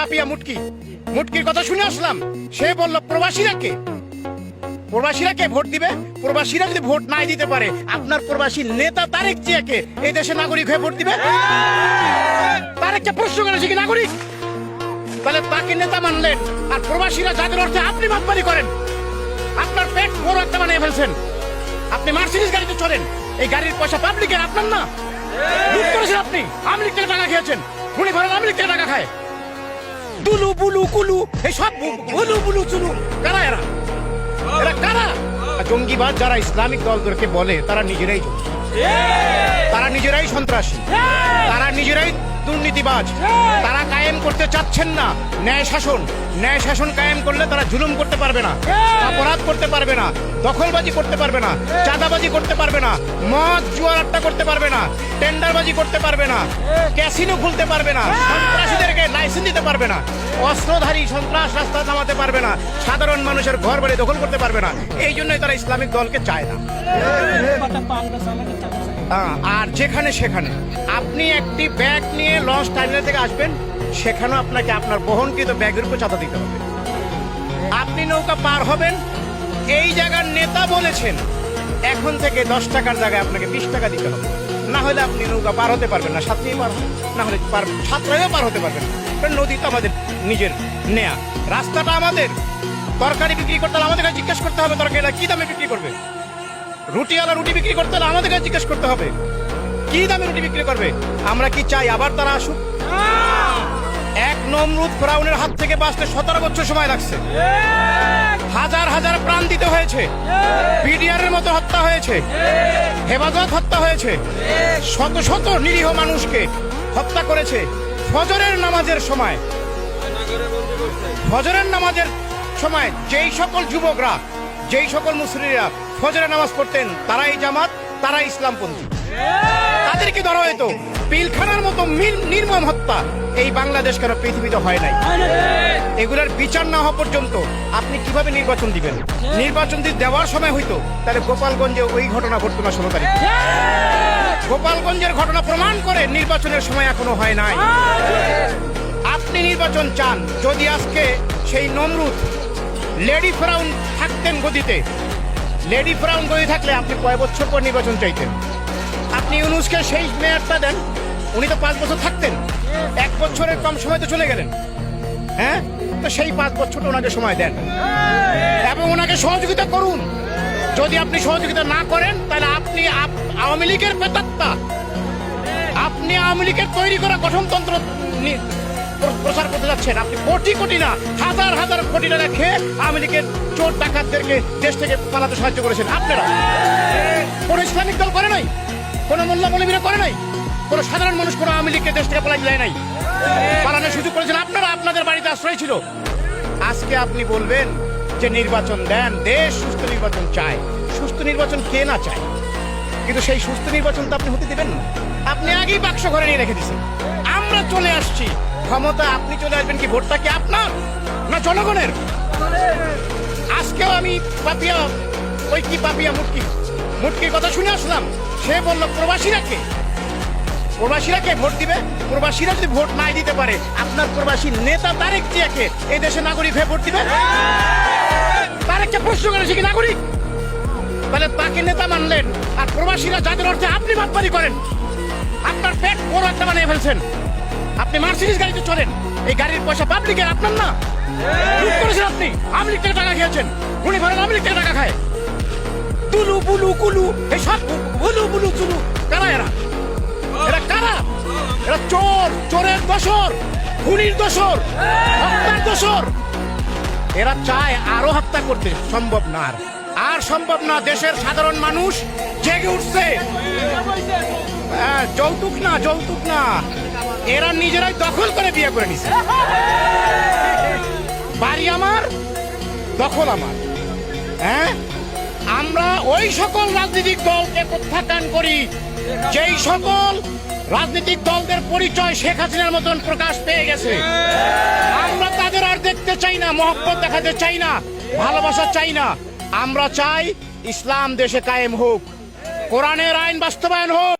পাপিয়া মুটকি। মুটকির কথা শুনে আসলাম। সে বলল, প্রবাসীরা কে? প্রবাসীরা কে ভোট দিবে? প্রবাসীরা যদি ভোট নাই দিতে পারে, আপনার প্রবাসী নেতা তারেক জিয়াকে এই দেশের নাগরিক হয়ে ভোট দিবে? তারেককে প্রশ্ন করেছে কি, নাগরিক? তাহলে তাকে নেতা মানলেন, আর প্রবাসীরা যাদের অর্থে আপনি বাদবাড়ি করেন, আপনার পেট বড় একটা বানিয়ে ফেলছেন। আপনি মার্সিডিস গাড়িতে চলেন, এই গাড়ির পয়সা পাবলিকের আপনার না? লুট আপনি, আওয়ামী লীগ থেকে টাকা খেয়েছেন ভরেন আওয়ামী লীগ থেকে টাকা খায়। দুলু বুলু কুলু এই সব বু- বুলু বুলু চুলু। কারা এরা? এরা কারা? জঙ্গিবাদ যারা ইসলামিক দলদেরকে বলে, তারা নিজেরাই তারা নিজেরাই সন্ত্রাসী। তারা নিজেরাই দুর্নীতিবাজ। তারা কায়েম করতে চাচ্ছেন না। ন্যায় শাসন। ন্যায় শাসন কায়েম করলে তারা জুলুম করতে পারবে না। অপরাধ করতে পারবে না। দখলবাজি করতে পারবে না। চাঁদাবাজি করতে পারবে না। মদ, জুয়ার আড্ডা করতে পারবে না। টেন্ডারবাজি করতে পারবে না, ক্যাসিনো খুলতে পারবে না, সন্ত্রাসীদেরকে লাইসেন্স দিতে পারবে না, অস্ত্রধারী সন্ত্রাস রাস্তা নামাতে পারবে না, সাধারণ মানুষের ঘর বাড়ি দখল করতে পারবে না, এই জন্যই তারা ইসলামিক দলকে চায় না। আর যেখানে সেখানে, আপনি একটি ব্যাগ নিয়ে লঞ্চ টার্মিনাল থেকে আসবেন, সেখানেও আপনাকে আপনার বহনকৃত ব্যাগের উপর চাঁদা দিতে হবে। আপনি নৌকা পার হবেন, এই জায়গার নেতা বলেছেন, এখন থেকে দশ টাকার জায়গায় আপনাকে বিশ টাকা দিতে হবে। না হলে আপনি নৌকা পার হতে পারবেন না সাঁতরেই পার না হলে পার সাঁতরাইও পার হতে পারবেন কারণ নদী তো আমাদের নিজের নেয়া। রাস্তাটা আমাদের। তরকারি বিক্রি করতে হলে আমাদের কাছে জিজ্ঞেস করতে হবে তরকারিটা কী দামে বিক্রি করবে? রুটিওয়ালা রুটি বিক্রি করতে হলে আমাদের কাছে জিজ্ঞেস করতে হবে। কী দামে রুটি বিক্রি করবে? আমরা কি চাই আবার তারা আসুক? এক নমরুদ ফ্রাউনের হাত থেকে বাঁচতে সতেরো বছর সময় লাগছে। হাজার হাজার প্রাণ দিতে হয়েছে। বিডিআরের মতো হত্যা হয়েছে। হেফাজত হত্যা হয়েছে। শত শত নিরীহ মানুষকে হত্যা করেছে ফজরের নামাজের সময়। ফজরের নামাজের সময় যেই সকল যুবকরা, যেই সকল মুসলিরা ফজরের নামাজ পড়তেন, তারাই জামাত তারা ইসলামপন্থী। তাদেরকে ধরা হয়তো। পিলখানার মতো নির্মম হত্যা। এই বাংলাদেশ কেন পৃথিবীতে হয় নাই? এগুলোর বিচার না হওয়া পর্যন্ত আপনি কীভাবে নির্বাচন দিবেন? নির্বাচন যদি দেওয়ার সময় হইতো, তাহলে গোপালগঞ্জে ওই ঘটনা ঘটতো না ষোলো তারিখ গোপালগঞ্জের ঘটনা প্রমাণ করে নির্বাচনের সময় এখনও হয় নাই। আপনি নির্বাচন চান, যদি আজকে সেই নমরুদ লেডি ফ্রাউন থাকতেন গদিতে। লেডি ফ্রাউন গদি থাকলে আপনি কয় বছর পর নির্বাচন চাইতেন? আপনি ইউনুসকে সেই মেয়াদটা দেন, উনি তো পাঁচ বছর থাকতেন। এক বছরের কম সময় তো চলে গেলেন। হ্যাঁ? তো সেই পাঁচ বছরটা ওনাকে সময় দেন। এবং ওনাকে সহযোগিতা করুন। যদি আপনি সহযোগিতা না করেন, তাহলে আপনি আওয়ামী লীগের পেতাত্তা আপনি আওয়ামী লীগের তৈরি করা গঠনতন্ত্র নি- প্রচার করতে যাচ্ছেন। আপনি কোটি কোটি না, হাজার হাজার কোটি টাকা খেয়ে আওয়ামী লীগের চোর ডাকাতদেরকে দেশ থেকে পালাতে সাহায্য করেছেন। আপনারা? কোন ইসলামিক দল করে নাই? কোন মোল্লা মৌলবীরা করে নাই? কোনো সাধারণ মানুষ কোনো আওয়ামী লীগকে দেশ থেকে পালাই নাই? পালানোর সুযোগ করেছেন আপনারা, আপনাদের বাড়িতে আশ্রয় ছিল। আজকে আপনি বলবেন যে নির্বাচন দেন, দেশ সুস্থ নির্বাচন চায়। সুস্থ নির্বাচন কে না চায়? কিন্তু সেই সুস্থ নির্বাচন তো আপনি হতে দিবেন না। আপনি আগেই বাক্স ঘরে নিয়ে রেখে দিয়েছেন। আমরা চলে আসছি। ক্ষমতা আপনি চলে আসবেন কি ভোটটা কি আপনার? না জনগণের? আজকেও আমি পাপিয়া, ওই কি পাপিয়া মুটকি? মুটকির কথা শুনে আসলাম। সে বলল, প্রবাসীরা কে? প্রবাসীরা কে ভোট দিবে? প্রবাসীরা যদি ভোট নাই দিতে পারে, আপনার প্রবাসী নেতা তারেক জিয়াকে এই দেশের নাগরিক হয়ে ভোট দিবে? তারেককে প্রশ্ন করেছে কি নাগরিক? তাহলে তাকে নেতা মানলেন, আর প্রবাসীরা যাদের অর্থে আপনি বাদবাড়ি করেন, আপনার পেট বড় একটা বানিয়ে ফেলছেন। আপনি মার্সিডিস গাড়িতে চলেন, এই গাড়ির পয়সা পাবলিকের আপনার না। করেছেন আপনি, আওয়ামী লীগ থেকে টাকা খেয়েছেন। উনি ভরেন আওয়ামী লীগ থেকে টাকা খায়। তুলু বুলু কুলু এই সব বুলু বুলু চুলু। কারা এরা? এরা কারা? এরা চোর চোরের দোসর খুনির দোসর হত্যার দোসর এরা চায় আরও হত্যা করতে। সম্ভব না আর। আর সম্ভব না দেশের সাধারণ মানুষ জেগে উঠছে হ্যাঁ, যৌতুক না যৌতুক না। এরা নিজেরাই দখল করে বিয়ে করে নিছে। বাড়ি আমার দখল আমার। হ্যাঁ? আমরা ওই সকল রাজনৈতিক দলকে প্রত্যাখ্যান করি। যেই সকল রাজনৈতিক দলদের পরিচয় শেখ হাসিনার মতন প্রকাশ পেয়ে গেছে। আমরা তাদের আর দেখতে চাই না, মহব্বত দেখাতে চাই না, ভালোবাসা চাই না। আমরা চাই ইসলাম দেশে কায়েম হোক, কোরআনের আইন বাস্তবায়ন হোক।